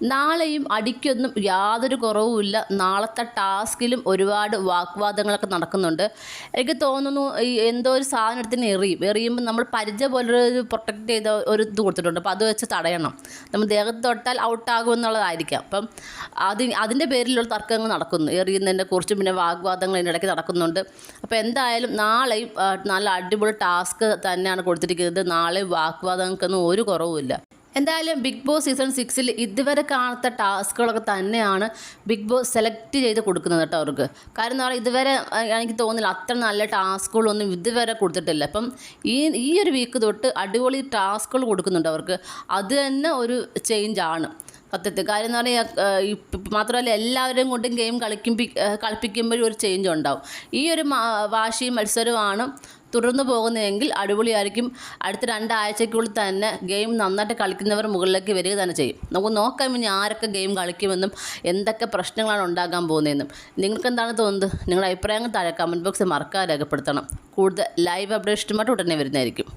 നാളെയും അടിക്കൊന്നും യാതൊരു കുറവുമില്ല. നാളത്തെ ടാസ്കിലും ഒരുപാട് വാഗ്വാദങ്ങളൊക്കെ നടക്കുന്നുണ്ട്. എനിക്ക് തോന്നുന്നു ഈ എന്തോ ഒരു സാധനം എടുത്തിന് എറിയും. എറിയുമ്പോൾ നമ്മൾ പരിച പോലൊരു പ്രൊട്ടക്റ്റ് ചെയ്ത ഒരു ഇത് കൊടുത്തിട്ടുണ്ട്. അപ്പോൾ അത് വെച്ച് തടയണം. നമ്മൾ ദേഹത്ത് തൊട്ടാൽ ഔട്ടാകും എന്നുള്ളതായിരിക്കാം. അപ്പം അത് അതിന്റെ പേരിലുള്ള തർക്കങ്ങൾ നടക്കുന്നു. എറിയുന്നതിനെ കുറിച്ചും പിന്നെ വാഗ്വാദങ്ങൾ ഇതിന്റെ ഇടയ്ക്ക് നടക്കുന്നുണ്ട്. അപ്പോൾ എന്തായാലും നാളെയും നല്ല അടിപൊളി ടാസ്ക് തന്നെയാണ് കൊടുത്തിരിക്കുന്നത്. നാളെ വാഗ്വാദങ്ങൾക്കൊന്നും ഒരു കുറവുമില്ല. എന്തായാലും ബിഗ് ബോസ് സീസൺ സിക്സിൽ ഇതുവരെ കാണാത്ത ടാസ്കുകളൊക്കെ തന്നെയാണ് ബിഗ് ബോസ് സെലക്ട് ചെയ്ത് കൊടുക്കുന്നത് കേട്ടോ അവർക്ക്. കാരണം എന്താ പറയുക ഇതുവരെ എനിക്ക് തോന്നുന്നില്ല അത്ര നല്ല ടാസ്കുകളൊന്നും ഇതുവരെ കൊടുത്തിട്ടില്ല. അപ്പം ഈ ഈ ഒരു വീക്ക് തൊട്ട് അടിപൊളി ടാസ്കുകൾ കൊടുക്കുന്നുണ്ട് അവർക്ക്. അത് തന്നെ ഒരു ചേഞ്ച് ആണ്. സത്യത്തിൽ കാര്യം എന്ന് പറഞ്ഞാൽ മാത്രമല്ല എല്ലാവരും കൊണ്ടും ഗെയിം കളിക്കുമ്പി കളിപ്പിക്കുമ്പോഴും ഒരു ചേഞ്ച് ഉണ്ടാവും. ഈ ഒരു വാശിയും മത്സരവുമാണ് തുടർന്ന് പോകുന്നതെങ്കിൽ അടിപൊളിയായിരിക്കും. അടുത്ത രണ്ടാഴ്ചയ്ക്കുള്ളിൽ തന്നെ ഗെയിം നന്നായിട്ട് കളിക്കുന്നവർ മുകളിലേക്ക് വരിക തന്നെ ചെയ്യും. നമുക്ക് നോക്കാം ഇനി ആരൊക്കെ ഗെയിം കളിക്കുമെന്നും എന്തൊക്കെ പ്രശ്നങ്ങളാണ് ഉണ്ടാകാൻ പോകുന്നതെന്നും. നിങ്ങൾക്ക് എന്താണ് തോന്നുന്നത്? നിങ്ങളുടെ അഭിപ്രായങ്ങൾ താഴെ കമന്റ് ബോക്സിൽ മറക്കാതെ രേഖപ്പെടുത്തണം. കൂടുതൽ ലൈവ് അപ്ഡേഷനുമായിട്ട് ഉടനെ വരുന്നതായിരിക്കും.